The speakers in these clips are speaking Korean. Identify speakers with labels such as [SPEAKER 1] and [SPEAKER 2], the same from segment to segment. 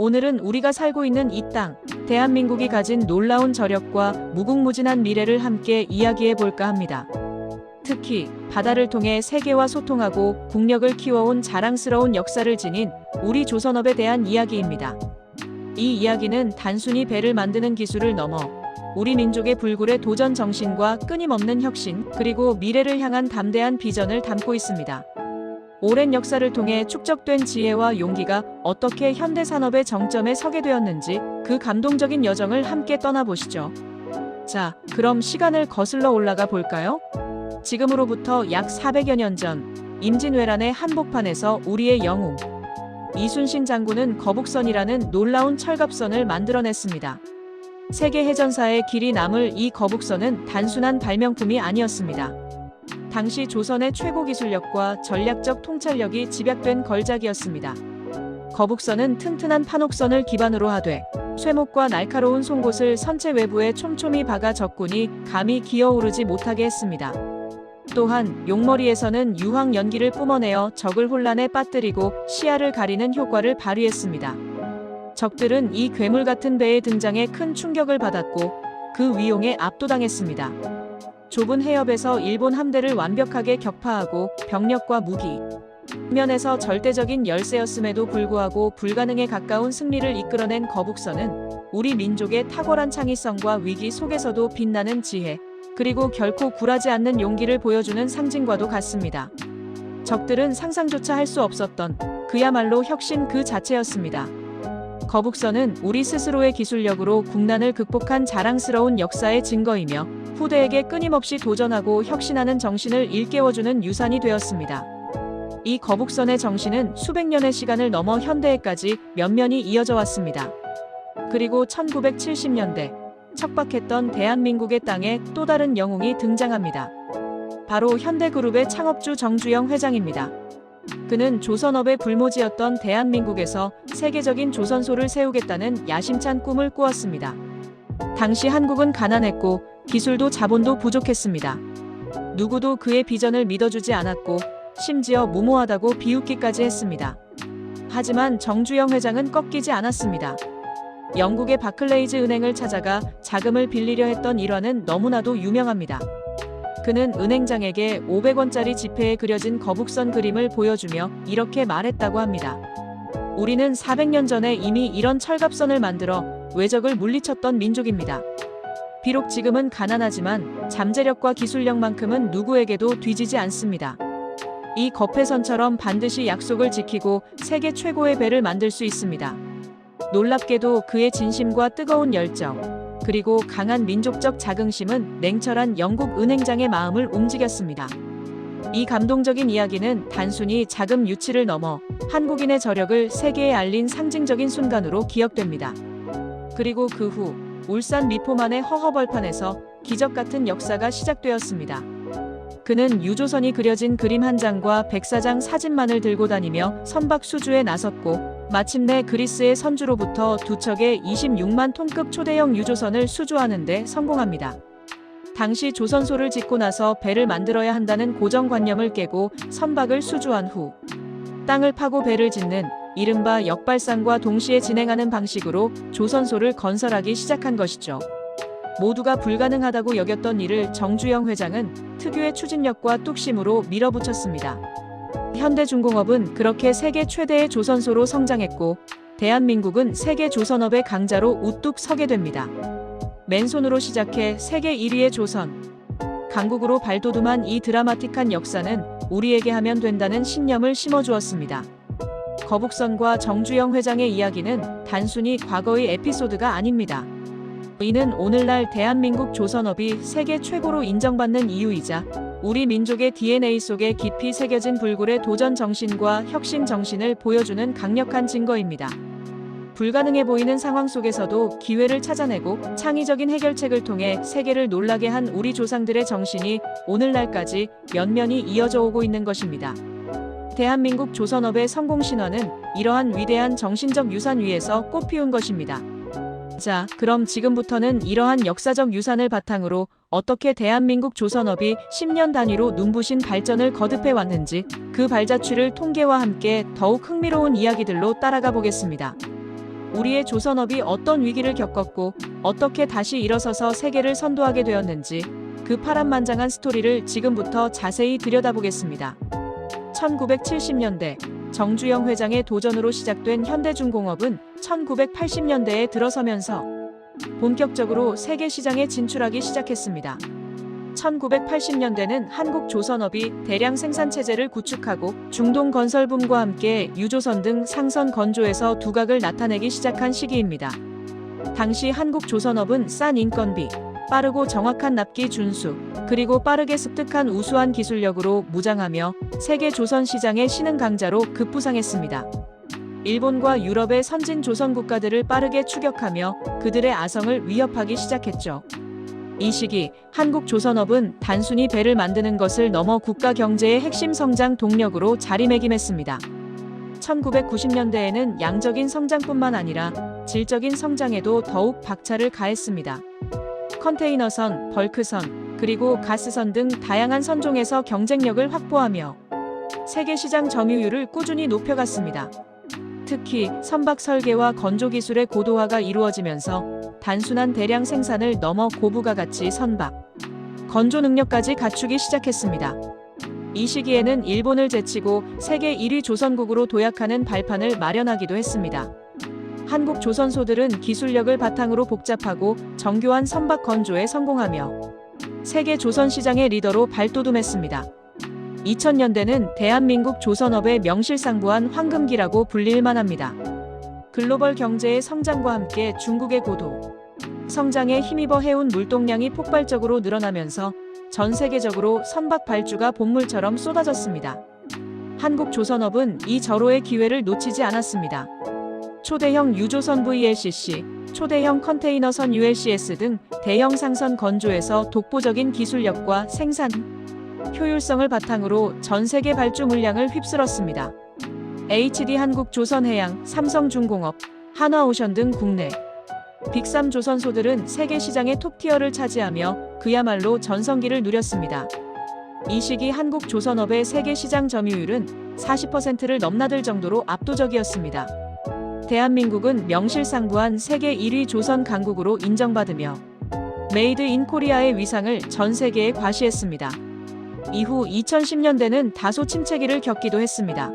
[SPEAKER 1] 오늘은 우리가 살고 있는 이 땅, 대한민국이 가진 놀라운 저력과 무궁무진한 미래를 함께 이야기해 볼까 합니다. 특히 바다를 통해 세계와 소통하고 국력을 키워온 자랑스러운 역사를 지닌 우리 조선업에 대한 이야기입니다. 이 이야기는 단순히 배를 만드는 기술을 넘어 우리 민족의 불굴의 도전 정신과 끊임없는 혁신, 그리고 미래를 향한 담대한 비전을 담고 있습니다. 오랜 역사를 통해 축적된 지혜와 용기가 어떻게 현대 산업의 정점에 서게 되었는지 그 감동적인 여정을 함께 떠나보시죠. 자, 그럼 시간을 거슬러 올라가 볼까요? 지금으로부터 약 400여 년 전, 임진왜란의 한복판에서 우리의 영웅, 이순신 장군은 거북선이라는 놀라운 철갑선을 만들어냈습니다. 세계 해전사의 길이 남을 이 거북선은 단순한 발명품이 아니었습니다. 당시 조선의 최고 기술력과 전략적 통찰력이 집약된 걸작이었습니다. 거북선은 튼튼한 판옥선을 기반으로 하되 쇠목과 날카로운 송곳을 선체 외부에 촘촘히 박아 적군이 감히 기어오르지 못하게 했습니다. 또한 용머리에서는 유황 연기를 뿜어내어 적을 혼란에 빠뜨리고 시야를 가리는 효과를 발휘했습니다. 적들은 이 괴물 같은 배의 등장에 큰 충격을 받았고 그 위용에 압도당했습니다. 좁은 해협에서 일본 함대를 완벽하게 격파하고 병력과 무기, 면에서 절대적인 열세였음에도 불구하고 불가능에 가까운 승리를 이끌어낸 거북선은 우리 민족의 탁월한 창의성과 위기 속에서도 빛나는 지혜, 그리고 결코 굴하지 않는 용기를 보여주는 상징과도 같습니다. 적들은 상상조차 할 수 없었던 그야말로 혁신 그 자체였습니다. 거북선은 우리 스스로의 기술력으로 국난을 극복한 자랑스러운 역사의 증거이며 후대에게 끊임없이 도전하고 혁신하는 정신을 일깨워주는 유산이 되었습니다. 이 거북선의 정신은 수백 년의 시간을 넘어 현대에까지 면면이 이어져 왔습니다. 그리고 1970년대 척박했던 대한민국의 땅에 또 다른 영웅이 등장합니다. 바로 현대그룹의 창업주 정주영 회장입니다. 그는 조선업의 불모지였던 대한민국에서 세계적인 조선소를 세우겠다는 야심찬 꿈을 꾸었습니다. 당시 한국은 가난했고 기술도 자본도 부족했습니다. 누구도 그의 비전을 믿어주지 않았고 심지어 무모하다고 비웃기까지 했습니다. 하지만 정주영 회장은 꺾이지 않았습니다. 영국의 바클레이즈 은행을 찾아가 자금을 빌리려 했던 일화는 너무나도 유명합니다. 그는 은행장에게 500원짜리 지폐에 그려진 거북선 그림을 보여주며 이렇게 말했다고 합니다. 우리는 400년 전에 이미 이런 철갑선을 만들어 외적을 물리쳤던 민족입니다. 비록 지금은 가난하지만 잠재력과 기술력만큼은 누구에게도 뒤지지 않습니다. 이 거패선처럼 반드시 약속을 지키고 세계 최고의 배를 만들 수 있습니다. 놀랍게도 그의 진심과 뜨거운 열정, 그리고 강한 민족적 자긍심은 냉철한 영국 은행장의 마음을 움직였습니다. 이 감동적인 이야기는 단순히 자금 유치를 넘어 한국인의 저력을 세계에 알린 상징적인 순간으로 기억됩니다. 그리고 그 후 울산 미포만의 허허벌판에서 기적 같은 역사가 시작되었습니다. 그는 유조선이 그려진 그림 한 장과 백사장 사진만을 들고 다니며 선박 수주에 나섰고 마침내 그리스의 선주로부터 두 척의 26만 톤급 초대형 유조선을 수주하는데 성공합니다. 당시 조선소를 짓고 나서 배를 만들어야 한다는 고정관념을 깨고 선박을 수주한 후 땅을 파고 배를 짓는 이른바 역발상과 동시에 진행하는 방식으로 조선소를 건설하기 시작한 것이죠. 모두가 불가능하다고 여겼던 일을 정주영 회장은 특유의 추진력과 뚝심으로 밀어붙였습니다. 현대중공업은 그렇게 세계 최대의 조선소로 성장했고 대한민국은 세계 조선업의 강자로 우뚝 서게 됩니다. 맨손으로 시작해 세계 1위의 조선. 강국으로 발돋움한 이 드라마틱한 역사는 우리에게 하면 된다는 신념을 심어주었습니다. 거북선과 정주영 회장의 이야기는 단순히 과거의 에피소드가 아닙니다. 이는 오늘날 대한민국 조선업이 세계 최고로 인정받는 이유이자 우리 민족의 DNA 속에 깊이 새겨진 불굴의 도전 정신과 혁신 정신을 보여주는 강력한 증거입니다. 불가능해 보이는 상황 속에서도 기회를 찾아내고 창의적인 해결책을 통해 세계를 놀라게 한 우리 조상들의 정신이 오늘날까지 면면이 이어져 오고 있는 것입니다. 대한민국 조선업의 성공 신화는 이러한 위대한 정신적 유산 위에서 꽃피운 것입니다. 자, 그럼 지금부터는 이러한 역사적 유산을 바탕으로 어떻게 대한민국 조선업이 10년 단위로 눈부신 발전을 거듭해 왔는지 그 발자취를 통계와 함께 더욱 흥미로운 이야기들로 따라가 보겠습니다. 우리의 조선업이 어떤 위기를 겪었고 어떻게 다시 일어서서 세계를 선도하게 되었는지 그 파란만장한 스토리를 지금부터 자세히 들여다보겠습니다. 1970년대 정주영 회장의 도전으로 시작된 현대중공업은 1980년대에 들어서면서 본격적으로 세계 시장에 진출하기 시작했습니다. 1980년대는 한국 조선업이 대량 생산 체제를 구축하고 중동 건설붐과 함께 유조선 등 상선 건조에서 두각을 나타내기 시작한 시기입니다. 당시 한국 조선업은 싼 인건비, 빠르고 정확한 납기 준수, 그리고 빠르게 습득한 우수한 기술력으로 무장하며 세계 조선 시장의 신흥 강자로 급부상했습니다. 일본과 유럽의 선진 조선 국가들을 빠르게 추격하며 그들의 아성을 위협하기 시작했죠. 이 시기 한국 조선업은 단순히 배를 만드는 것을 넘어 국가 경제의 핵심 성장 동력으로 자리매김했습니다. 1990년대에는 양적인 성장뿐만 아니라 질적인 성장에도 더욱 박차를 가했습니다. 컨테이너선, 벌크선, 그리고 가스선 등 다양한 선종에서 경쟁력을 확보하며 세계 시장 점유율을 꾸준히 높여갔습니다. 특히 선박 설계와 건조 기술의 고도화가 이루어지면서 단순한 대량 생산을 넘어 고부가 가치 선박, 건조 능력까지 갖추기 시작했습니다. 이 시기에는 일본을 제치고 세계 1위 조선국으로 도약하는 발판을 마련하기도 했습니다. 한국 조선소들은 기술력을 바탕으로 복잡하고 정교한 선박 건조에 성공하며 세계 조선 시장의 리더로 발돋움했습니다. 2000년대는 대한민국 조선업의 명실상부한 황금기라고 불릴 만 합니다. 글로벌 경제의 성장과 함께 중국의 고도 성장에 힘입어 해운 물동량이 폭발적으로 늘어나면서 전 세계적으로 선박 발주가 본물처럼 쏟아졌습니다. 한국 조선업은 이 절호의 기회를 놓치지 않았습니다. 초대형 유조선 VLCC, 초대형 컨테이너선 ULCS 등 대형 상선 건조에서 독보적인 기술력과 생산 효율성을 바탕으로 전 세계 발주 물량을 휩쓸었습니다. HD 한국 조선해양, 삼성중공업, 한화오션 등 국내 빅3 조선소들은 세계 시장의 톱티어를 차지하며 그야말로 전성기를 누렸습니다. 이 시기 한국 조선업의 세계 시장 점유율은 40%를 넘나들 정도로 압도적이었습니다. 대한민국은 명실상부한 세계 1위 조선 강국으로 인정받으며 메이드 인 코리아의 위상을 전 세계에 과시했습니다. 이후 2010년대는 다소 침체기를 겪기도 했습니다.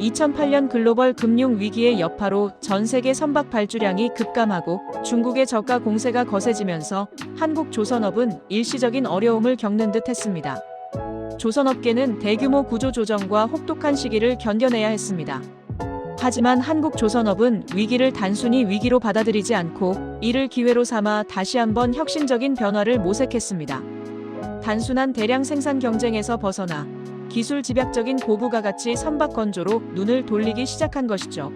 [SPEAKER 1] 2008년 글로벌 금융 위기의 여파로 전 세계 선박 발주량이 급감하고 중국의 저가 공세가 거세지면서 한국 조선업은 일시적인 어려움을 겪는 듯 했습니다. 조선업계는 대규모 구조 조정과 혹독한 시기를 견뎌내야 했습니다. 하지만 한국 조선업은 위기를 단순히 위기로 받아들이지 않고 이를 기회로 삼아 다시 한번 혁신적인 변화를 모색했습니다. 단순한 대량 생산 경쟁에서 벗어나 기술 집약적인 고부가 가치 선박 건조로 눈을 돌리기 시작한 것이죠.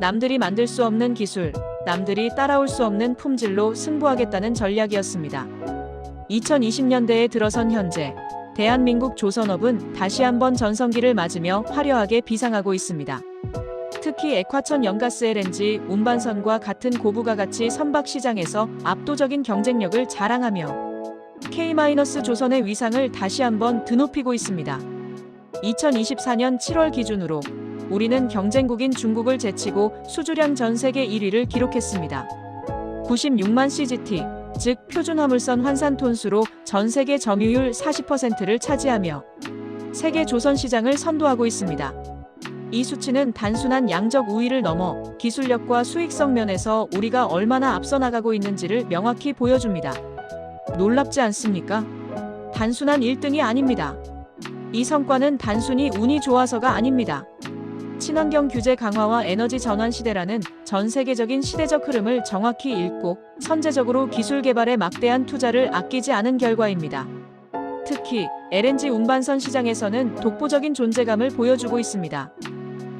[SPEAKER 1] 남들이 만들 수 없는 기술, 남들이 따라올 수 없는 품질로 승부하겠다는 전략이었습니다. 2020년대에 들어선 현재 대한민국 조선업은 다시 한번 전성기를 맞으며 화려하게 비상하고 있습니다. 특히 액화천 연가스 LNG 운반선과 같은 고부가 가치 선박 시장에서 압도적인 경쟁력을 자랑하며 K-조선의 위상을 다시 한번 드높이고 있습니다. 2024년 7월 기준으로 우리는 경쟁국인 중국을 제치고 수주량 전 세계 1위를 기록했습니다. 96만 CGT, 즉 표준 화물선 환산 톤수로 전 세계 점유율 40%를 차지하며 세계 조선 시장을 선도하고 있습니다. 이 수치는 단순한 양적 우위를 넘어 기술력과 수익성 면에서 우리가 얼마나 앞서 나가고 있는지를 명확히 보여줍니다. 놀랍지 않습니까? 단순한 1등이 아닙니다. 이 성과는 단순히 운이 좋아서가 아닙니다. 친환경 규제 강화와 에너지 전환 시대라는 전 세계적인 시대적 흐름을 정확히 읽고 선제적으로 기술 개발에 막대한 투자를 아끼지 않은 결과입니다. 특히 LNG 운반선 시장에서는 독보적인 존재감을 보여주고 있습니다.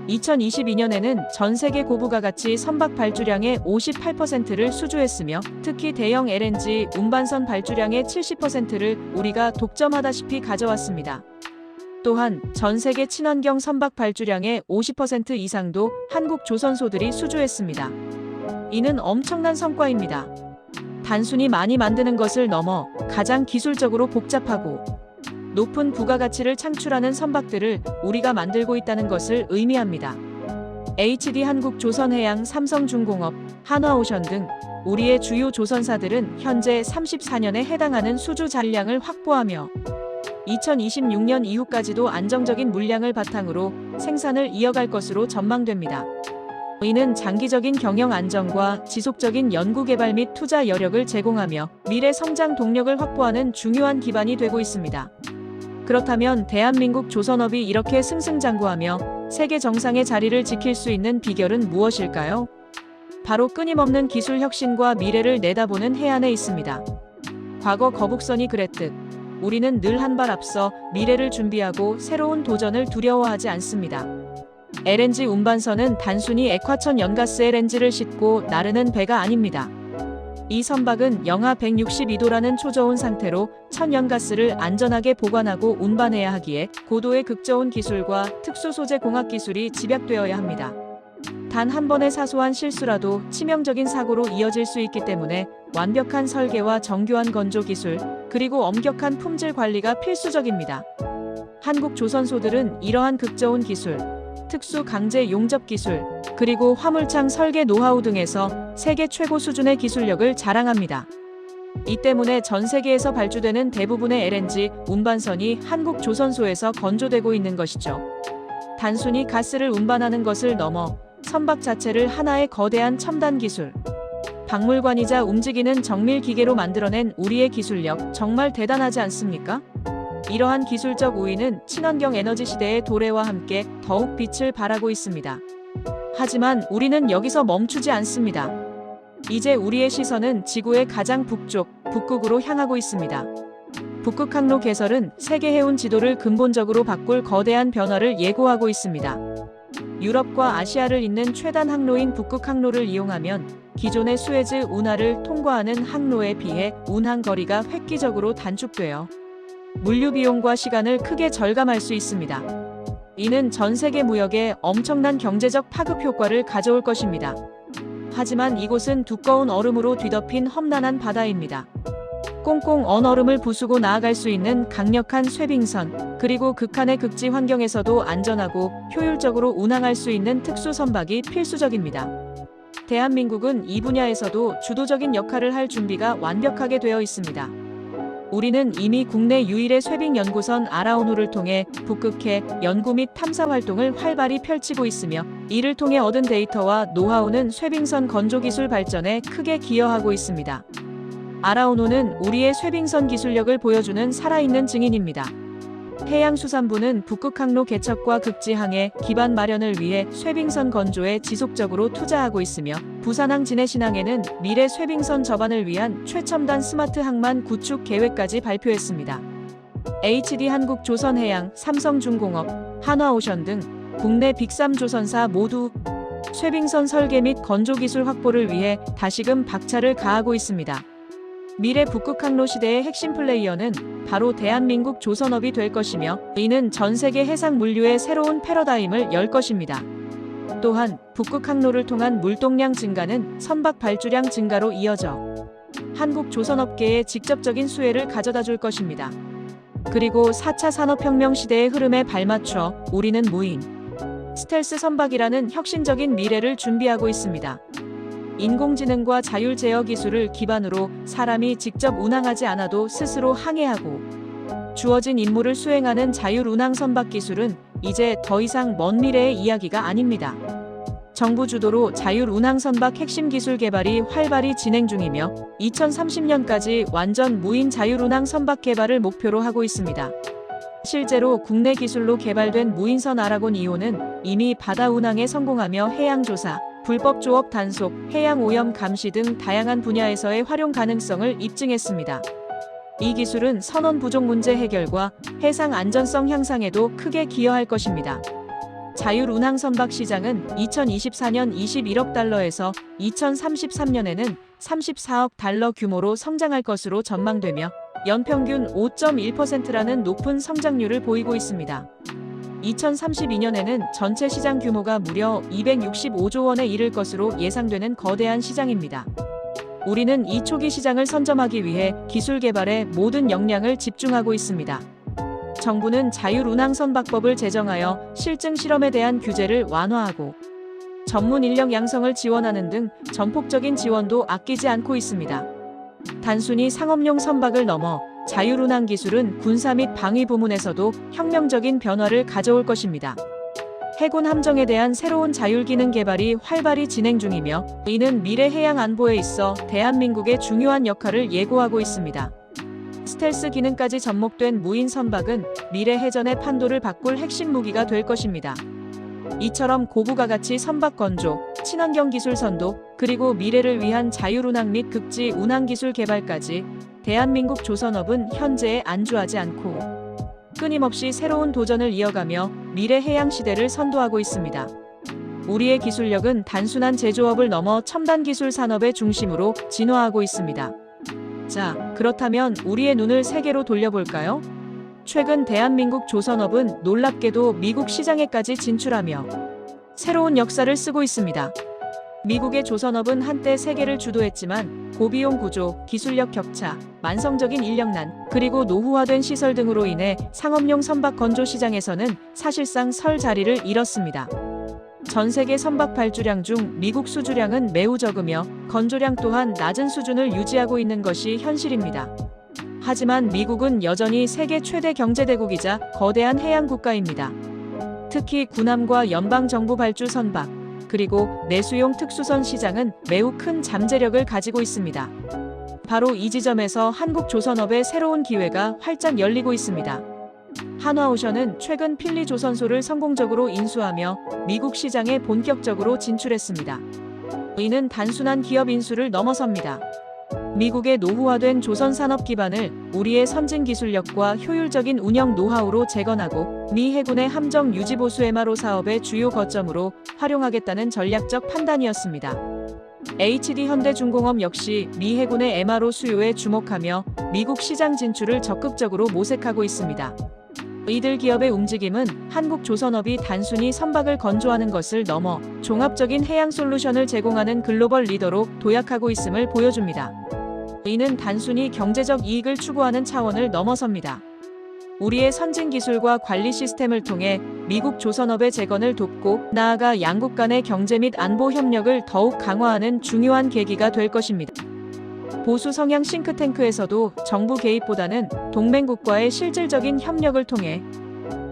[SPEAKER 1] 2022년에는 전 세계 고부가 가치 선박 발주량의 58%를 수주했으며 특히 대형 LNG 운반선 발주량의 70%를 우리가 독점하다시피 가져왔습니다. 또한 전 세계 친환경 선박 발주량의 50% 이상도 한국 조선소들이 수주했습니다. 이는 엄청난 성과입니다. 단순히 많이 만드는 것을 넘어 가장 기술적으로 복잡하고 높은 부가가치를 창출하는 선박들을 우리가 만들고 있다는 것을 의미합니다. HD 한국 조선해양 삼성중공업 한화오션 등 우리의 주요 조선사들은 현재 34년에 해당하는 수주 잔량을 확보하며 2026년 이후까지도 안정적인 물량을 바탕으로 생산을 이어갈 것으로 전망됩니다. 이는 장기적인 경영 안정과 지속적인 연구개발 및 투자 여력을 제공하며 미래 성장 동력을 확보하는 중요한 기반이 되고 있습니다. 그렇다면 대한민국 조선업이 이렇게 승승장구하며 세계 정상의 자리를 지킬 수 있는 비결은 무엇일까요? 바로 끊임없는 기술 혁신과 미래를 내다보는 해안에 있습니다. 과거 거북선이 그랬듯 우리는 늘 한 발 앞서 미래를 준비하고 새로운 도전을 두려워하지 않습니다. LNG 운반선은 단순히 액화천 연가스 LNG를 싣고 나르는 배가 아닙니다. 이 선박은 영하 162도라는 초저온 상태로 천연가스를 안전하게 보관하고 운반해야 하기에 고도의 극저온 기술과 특수 소재 공학 기술이 집약되어야 합니다. 단 한 번의 사소한 실수라도 치명적인 사고로 이어질 수 있기 때문에 완벽한 설계와 정교한 건조 기술, 그리고 엄격한 품질 관리가 필수적입니다. 한국 조선소들은 이러한 극저온 기술, 특수 강제 용접 기술, 그리고 화물창 설계 노하우 등에서 세계 최고 수준의 기술력을 자랑합니다. 이 때문에 전 세계에서 발주되는 대부분의 LNG 운반선이 한국 조선소에서 건조되고 있는 것이죠. 단순히 가스를 운반하는 것을 넘어 선박 자체를 하나의 거대한 첨단 기술, 박물관이자 움직이는 정밀 기계로 만들어낸 우리의 기술력 정말 대단하지 않습니까? 이러한 기술적 우위는 친환경 에너지 시대의 도래와 함께 더욱 빛을 발하고 있습니다. 하지만 우리는 여기서 멈추지 않습니다. 이제 우리의 시선은 지구의 가장 북쪽, 북극으로 향하고 있습니다. 북극 항로 개설은 세계 해운 지도를 근본적으로 바꿀 거대한 변화를 예고하고 있습니다. 유럽과 아시아를 잇는 최단 항로인 북극 항로를 이용하면 기존의 수에즈 운하를 통과하는 항로에 비해 운항 거리가 획기적으로 단축되어 물류 비용과 시간을 크게 절감할 수 있습니다. 이는 전 세계 무역에 엄청난 경제적 파급 효과를 가져올 것입니다. 하지만 이곳은 두꺼운 얼음으로 뒤덮인 험난한 바다입니다. 꽁꽁 언 얼음을 부수고 나아갈 수 있는 강력한 쇠빙선, 그리고 극한의 극지 환경에서도 안전하고 효율적으로 운항할 수 있는 특수 선박이 필수적입니다. 대한민국은 이 분야에서도 주도적인 역할을 할 준비가 완벽하게 되어 있습니다. 우리는 이미 국내 유일의 쇠빙 연구선 아라오노를 통해 북극해 연구 및 탐사 활동을 활발히 펼치고 있으며 이를 통해 얻은 데이터와 노하우는 쇠빙선 건조 기술 발전에 크게 기여하고 있습니다. 아라오노는 우리의 쇠빙선 기술력을 보여주는 살아있는 증인입니다. 해양수산부는 북극항로 개척과 극지항의 기반 마련을 위해 쇠빙선 건조에 지속적으로 투자하고 있으며 부산항 진해신항에는 미래 쇠빙선 접안을 위한 최첨단 스마트 항만 구축 계획까지 발표했습니다. HD 한국 조선해양, 삼성중공업, 한화오션 등 국내 빅3 조선사 모두 쇠빙선 설계 및 건조 기술 확보를 위해 다시금 박차를 가하고 있습니다. 미래 북극항로 시대의 핵심 플레이어는 바로 대한민국 조선업이 될 것이며 이는 전 세계 해상 물류의 새로운 패러다임을 열 것입니다. 또한 북극항로를 통한 물동량 증가는 선박 발주량 증가로 이어져 한국 조선업계에 직접적인 수혜를 가져다 줄 것입니다. 그리고 4차 산업혁명 시대의 흐름에 발맞춰 우리는 무인 스텔스 선박이라는 혁신적인 미래를 준비하고 있습니다. 인공지능과 자율 제어 기술을 기반으로 사람이 직접 운항하지 않아도 스스로 항해하고 주어진 임무를 수행하는 자율 운항 선박 기술은 이제 더 이상 먼 미래의 이야기가 아닙니다. 정부 주도로 자율 운항 선박 핵심 기술 개발이 활발히 진행 중이며 2030년까지 완전 무인 자율 운항 선박 개발을 목표로 하고 있습니다. 실제로 국내 기술로 개발된 무인선 아라곤 2호는 이미 바다 운항에 성공하며 해양 조사, 불법 조업 단속, 해양 오염 감시 등 다양한 분야에서의 활용 가능성을 입증했습니다. 이 기술은 선원 부족 문제 해결과 해상 안전성 향상에도 크게 기여할 것입니다. 자율 운항 선박 시장은 2024년 21억 달러에서 2033년에는 34억 달러 규모로 성장할 것으로 전망되며 연평균 5.1%라는 높은 성장률을 보이고 있습니다. 2032년에는 전체 시장 규모가 무려 265조 원에 이를 것으로 예상되는 거대한 시장입니다. 우리는 이 초기 시장을 선점하기 위해 기술 개발에 모든 역량을 집중하고 있습니다. 정부는 자율운항 선박법을 제정하여 실증 실험에 대한 규제를 완화하고 전문 인력 양성을 지원하는 등 전폭적인 지원도 아끼지 않고 있습니다. 단순히 상업용 선박을 넘어 자율운항 기술은 군사 및 방위 부문에서도 혁명적인 변화를 가져올 것입니다. 해군 함정에 대한 새로운 자율 기능 개발이 활발히 진행 중이며 이는 미래 해양 안보에 있어 대한민국의 중요한 역할을 예고하고 있습니다. 스텔스 기능까지 접목된 무인 선박은 미래 해전의 판도를 바꿀 핵심 무기가 될 것입니다. 이처럼 고부가 가치 선박 건조, 친환경 기술 선도, 그리고 미래를 위한 자율운항 및 극지 운항 기술 개발까지 대한민국 조선업은 현재에 안주하지 않고 끊임없이 새로운 도전을 이어가며 미래 해양 시대를 선도하고 있습니다. 우리의 기술력은 단순한 제조업을 넘어 첨단 기술 산업의 중심으로 진화하고 있습니다. 자, 그렇다면 우리의 눈을 세계로 돌려볼까요? 최근 대한민국 조선업은 놀랍게도 미국 시장에까지 진출하며 새로운 역사를 쓰고 있습니다. 미국의 조선업은 한때 세계를 주도했지만 고비용 구조, 기술력 격차, 만성적인 인력난, 그리고 노후화된 시설 등으로 인해 상업용 선박 건조 시장에서는 사실상 설 자리를 잃었습니다. 전 세계 선박 발주량 중 미국 수주량은 매우 적으며 건조량 또한 낮은 수준을 유지하고 있는 것이 현실입니다. 하지만 미국은 여전히 세계 최대 경제대국이자 거대한 해양 국가입니다. 특히 군함과 연방정부 발주 선박, 그리고 내수용 특수선 시장은 매우 큰 잠재력을 가지고 있습니다. 바로 이 지점에서 한국 조선업의 새로운 기회가 활짝 열리고 있습니다. 한화오션은 최근 필리 조선소를 성공적으로 인수하며 미국 시장에 본격적으로 진출했습니다. 이는 단순한 기업 인수를 넘어섭니다. 미국의 노후화된 조선 산업 기반을 우리의 선진 기술력과 효율적인 운영 노하우로 재건하고 미 해군의 함정 유지 보수 MRO 사업의 주요 거점으로 활용하겠다는 전략적 판단이었습니다. HD 현대중공업 역시 미 해군의 MRO 수요에 주목하며 미국 시장 진출을 적극적으로 모색하고 있습니다. 이들 기업의 움직임은 한국 조선업이 단순히 선박을 건조하는 것을 넘어 종합적인 해양 솔루션을 제공하는 글로벌 리더로 도약하고 있음을 보여줍니다. 이는 단순히 경제적 이익을 추구하는 차원을 넘어섭니다. 우리의 선진 기술과 관리 시스템을 통해 미국 조선업의 재건을 돕고 나아가 양국 간의 경제 및 안보 협력을 더욱 강화하는 중요한 계기가 될 것입니다. 보수 성향 싱크탱크에서도 정부 개입보다는 동맹국과의 실질적인 협력을 통해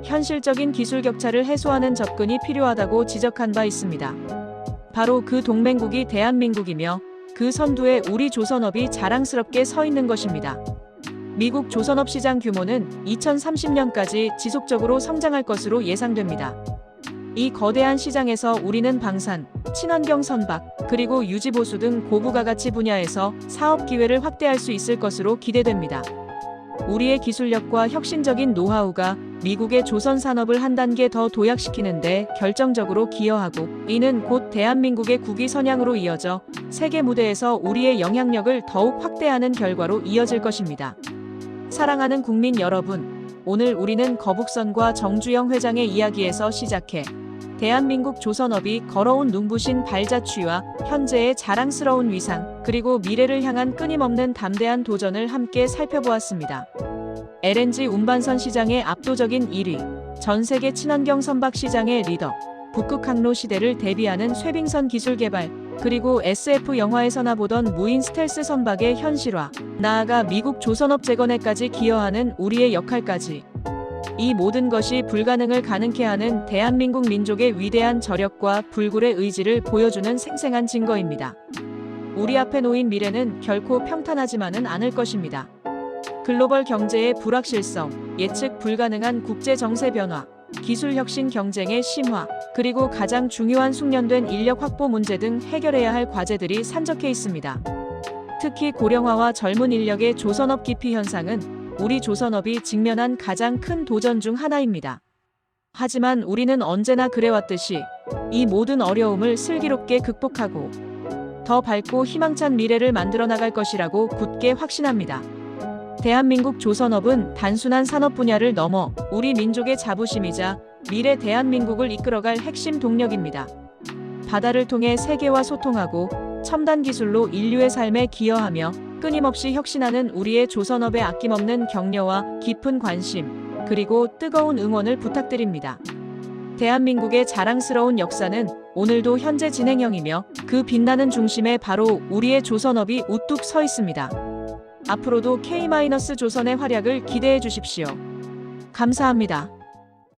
[SPEAKER 1] 현실적인 기술 격차를 해소하는 접근이 필요하다고 지적한 바 있습니다. 바로 그 동맹국이 대한민국이며 그 선두에 우리 조선업이 자랑스럽게 서 있는 것입니다. 미국 조선업 시장 규모는 2030년까지 지속적으로 성장할 것으로 예상됩니다. 이 거대한 시장에서 우리는 방산, 친환경 선박, 그리고 유지보수 등 고부가 가치 분야에서 사업 기회를 확대할 수 있을 것으로 기대됩니다. 우리의 기술력과 혁신적인 노하우가 미국의 조선 산업을 한 단계 더 도약시키는데 결정적으로 기여하고 이는 곧 대한민국의 국위 선양으로 이어져 세계 무대에서 우리의 영향력을 더욱 확대하는 결과로 이어질 것입니다. 사랑하는 국민 여러분, 오늘 우리는 거북선과 정주영 회장의 이야기에서 시작해 대한민국 조선업이 걸어온 눈부신 발자취와 현재의 자랑스러운 위상, 그리고 미래를 향한 끊임없는 담대한 도전을 함께 살펴보았습니다. LNG 운반선 시장의 압도적인 1위, 전 세계 친환경 선박 시장의 리더, 북극 항로 시대를 대비하는 쇠빙선 기술 개발, 그리고 SF 영화에서나 보던 무인 스텔스 선박의 현실화, 나아가 미국 조선업 재건에까지 기여하는 우리의 역할까지 이 모든 것이 불가능을 가능케 하는 대한민국 민족의 위대한 저력과 불굴의 의지를 보여주는 생생한 증거입니다. 우리 앞에 놓인 미래는 결코 평탄하지만은 않을 것입니다. 글로벌 경제의 불확실성, 예측 불가능한 국제 정세 변화, 기술 혁신 경쟁의 심화, 그리고 가장 중요한 숙련된 인력 확보 문제 등 해결해야 할 과제들이 산적해 있습니다. 특히 고령화와 젊은 인력의 조선업 기피 현상은 우리 조선업이 직면한 가장 큰 도전 중 하나입니다. 하지만 우리는 언제나 그래왔듯이 이 모든 어려움을 슬기롭게 극복하고 더 밝고 희망찬 미래를 만들어 나갈 것이라고 굳게 확신합니다. 대한민국 조선업은 단순한 산업 분야를 넘어 우리 민족의 자부심이자 미래 대한민국을 이끌어갈 핵심 동력입니다. 바다를 통해 세계와 소통하고 첨단 기술로 인류의 삶에 기여하며 끊임없이 혁신하는 우리의 조선업의 아낌없는 격려와 깊은 관심, 그리고 뜨거운 응원을 부탁드립니다. 대한민국의 자랑스러운 역사는 오늘도 현재 진행형이며 그 빛나는 중심에 바로 우리의 조선업이 우뚝 서 있습니다. 앞으로도 K-조선의 활약을 기대해 주십시오. 감사합니다.